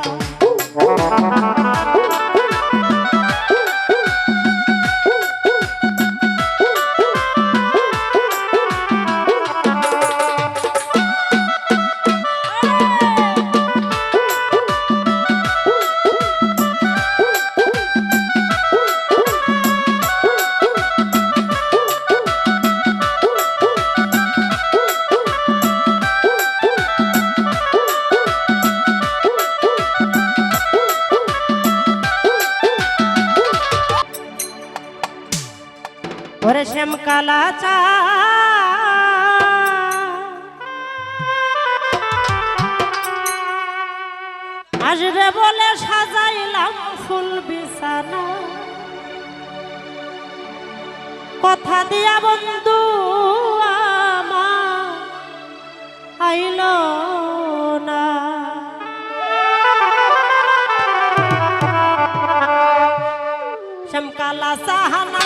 Oh. কালা চা। আসবে বলে সাজাইলাম ফুল বিছানা। কথা দিয়া বন্ধু আমার আইল না। শ্যামকালা সাহানা